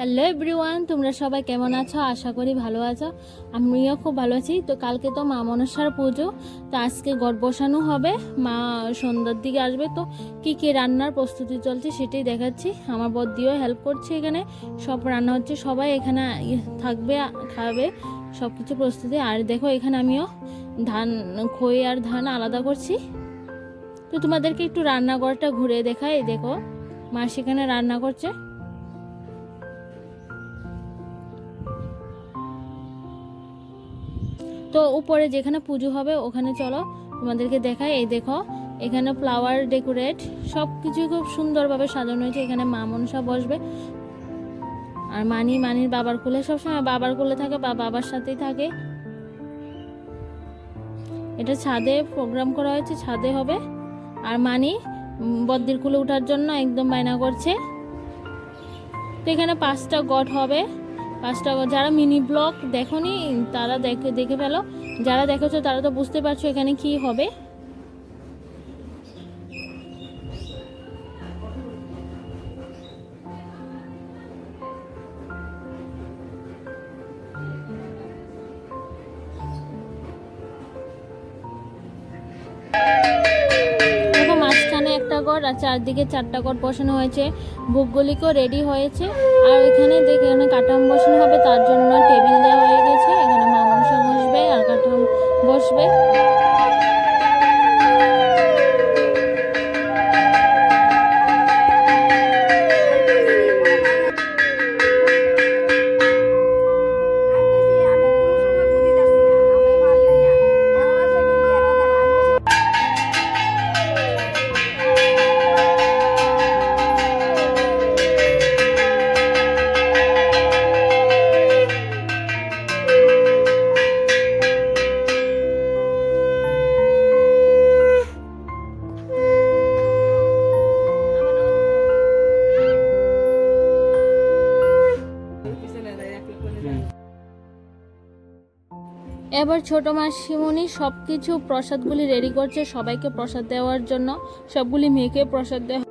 Hello everyone তোমরা সবাই কেমন আছো? আশা করি ভালো আছো। আমিও খুব ভালো আছি। তো কালকে তো মা মনসার পুজো। তো আজকে গড় বসানো হবে। মা সন্ধ্যার দিকে আসবে। তো কি কি রান্নার প্রস্তুতি চলছে সেটাই দেখাচ্ছি। আমার বদ্দিও হেল্প করছে এখানে। সব রান্না হচ্ছে। সবাই এখানে থাকবে, খাবে। সব কিছু প্রস্তুতি। আর দেখো এখানে আমিও ধান, খই আর ধান আলাদা করছি। তো তোমাদেরকে একটু রান্নাঘরটা ঘুরে দেখাই। দেখো মা সেখানে রান্না করছে। তো উপরে যেখানে পুজো হবে, ওখানে চলো তোমাদেরকে দেখাই। এই দেখো, এখানে ফ্লাওয়ার ডেকোরেট সব কিছু খুব সুন্দরভাবে সাজানো হয়েছে। এখানে মা মনসা বসবে। আর মানি, মানির বাবার কোলে সবসময় বাবার কোলে থাকে বা বাবার সাথেই থাকে। এটা ছাদে প্রোগ্রাম করা হয়েছে, ছাদে হবে। আর মানি বদ্দির কুলে ওঠার জন্য একদম বায়না করছে। তো এখানে পাঁচটা গট হবে। পাঁচটা যারা মিনি ব্লগ দেখো তারা দেখে দেখে ফেলো। যারা দেখেছ, তারা তো বুঝতে পারছ এখানে কি হবে। গড় আর চারদিকে চারটা কট বসানো হয়েছে। ভোগগুলিকেও রেডি হয়েছে। আর এখানে যেখানে কাটাম বসানো হবে, তার জন্য টেবিল দেওয়া হয়ে গেছে। এবার ছোট মাসিমণি সব কিছু প্রসাদগুলি রেডি করছে সবাইকে প্রসাদ দেওয়ার জন্য। সবগুলি মেয়েকে প্রসাদ দেওয়া